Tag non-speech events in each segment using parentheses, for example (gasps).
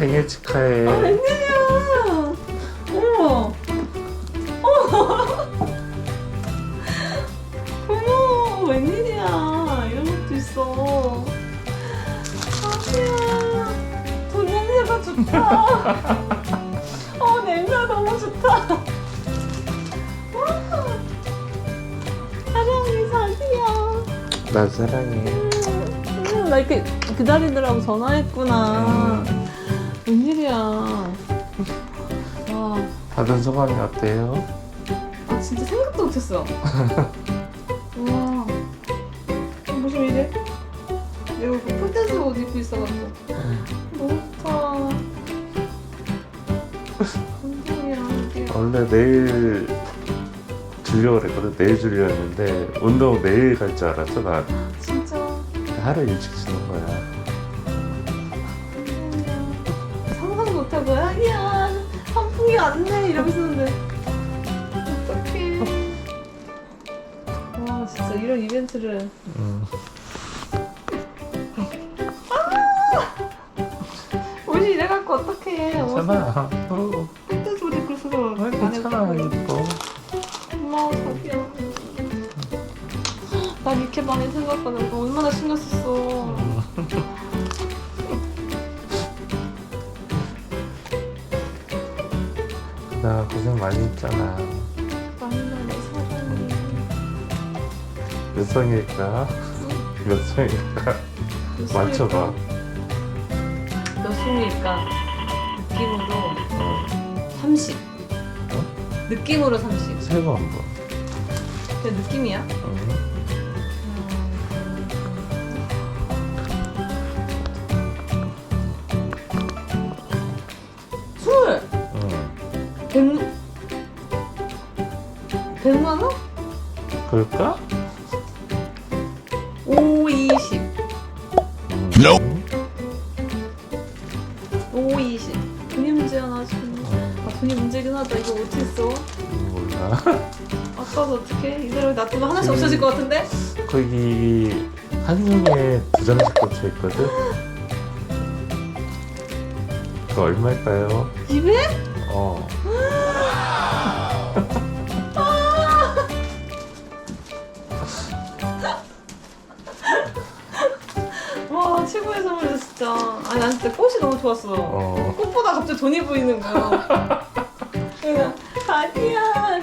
생일 축하해. 아 웬일이야? 어머. 어머. 어머 웬일이야? 이런 것도 있어. 아니야. 돈 냄새가 좋다. 어 냄새가 너무 좋다. 와. 사랑해 자기야. 나 사랑해. 음, 나 이렇게 기다리느라고 전화했구나. 웬일이야. 와, 받은 소감이 어때요? 아 진짜 생각도 못했어. (laughs) 와, 무슨 이래? 내가 그 폴댄스 옷 입고 있어가지고 너무 좋다. 감동이야 이게. 원래 내일 주려고 그랬거든. 내일 주려 했는데 운동 내일 갈 줄 알았어. 나 진짜 하루 일찍 주는 거야. 왔네 이러고 있었는데 어떡해. 와 진짜 이런 이벤트를. 응. 옷이 이래갖고 어떡해. 괜찮아. 어, 그때 소리 그 소리 아, 괜찮아. 예뻐. 고마워 자기야. 나 이렇게 많이 생각하는 거 얼마나 신경 썼어. 나 고생 많이 했잖아. 많이 사랑해. 몇 성일까? 몇 성일까? 몇 맞춰봐. 몇 송일까? 느낌으로 어. 30. 느낌으로 30. 세번 번. 그냥 느낌이야? 응. 100만 원? 그럴까? 5, 20. 응. 5, 20. 돈이 문제야 나 지금. 응. 아 돈이 문제긴 하다. 이거 어떻겠어? 몰라. 아까도 어떻게? 이대로 놔두면 하나씩 음. 없어질 것 같은데? 거기 한송에 두 장씩 꽂혀 있거든. 그거 얼마일까요? 200? 어. (gasps) (laughs) 난 진짜 꽃이 너무 좋았어. 어. 꽃보다 갑자기 돈이 보이는 거야. 그냥 아니야.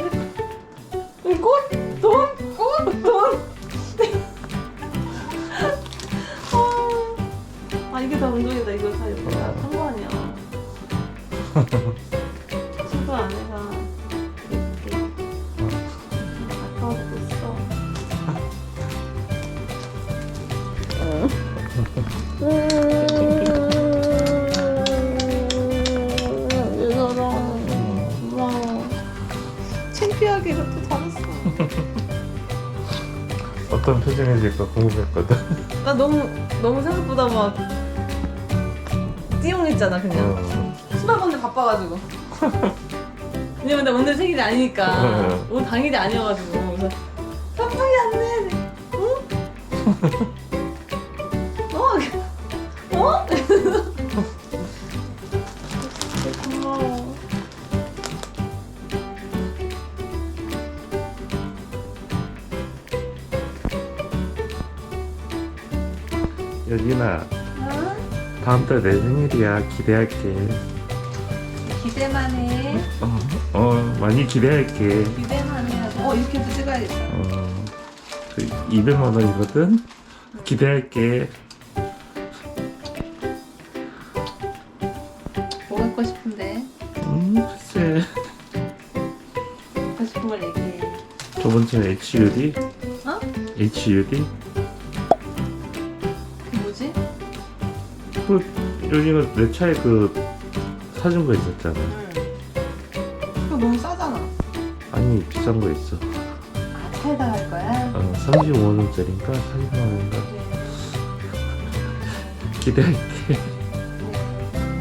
창피하게 이렇게 잘했어 (laughs) 어떤 표정이 질까 궁금했거든. 나 너무 너무 생각보다 막 띠용했잖아 그냥 어. 수박 건데 바빠가지고 왜냐면 나 오늘 생일이 아니니까 응. 오늘 당일이 아니어가지고 그래서 깜빡이 안돼 응? (laughs) 어? 어? (laughs) 여진아, 응? 다음 달 내 생일이야. 기대할게. 기대만 해 어, 어 많이 기대할게. 기대만 해 어 이렇게도 찍어야겠다 어, 그 200만 원이거든. 기대할게. 뭐 갖고 싶은데? 음, 글쎄. 갖고 싶은 걸 얘기해 저번 주에 HUD? 어? HUD? 그 여기가 내 차에 그 사준 거 있었잖아. 응. 그거 너무 싸잖아. 아니 비싼 거 있어. 아 차에다 할 거야? 어, 35만 원짜리인가? 40만 원인가? 기대할게.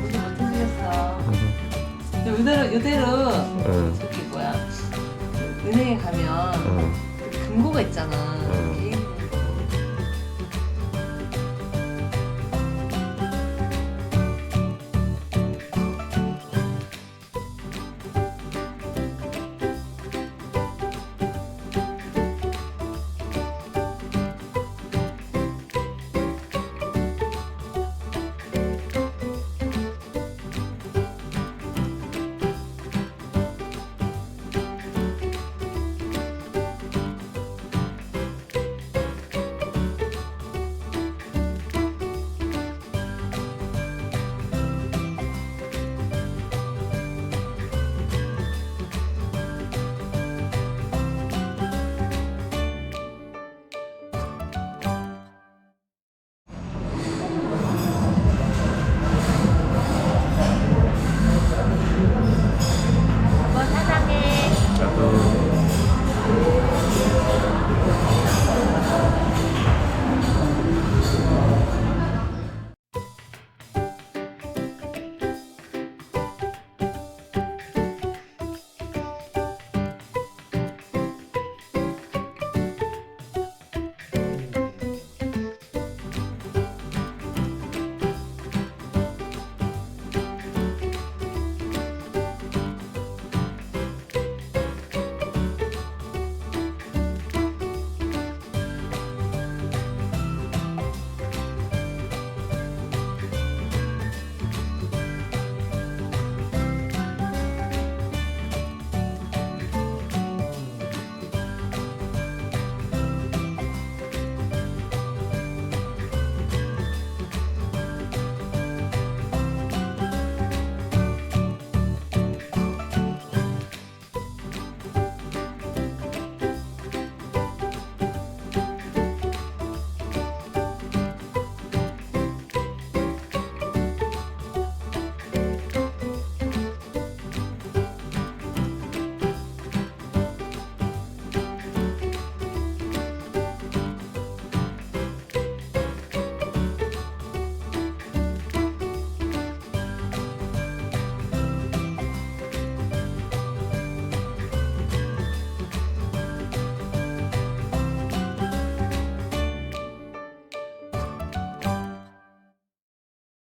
우리 못해주겠어. 어, 이대로 이대로 어, 저기 뭐야. 은행에 가면 어, 금고가 있잖아. 어.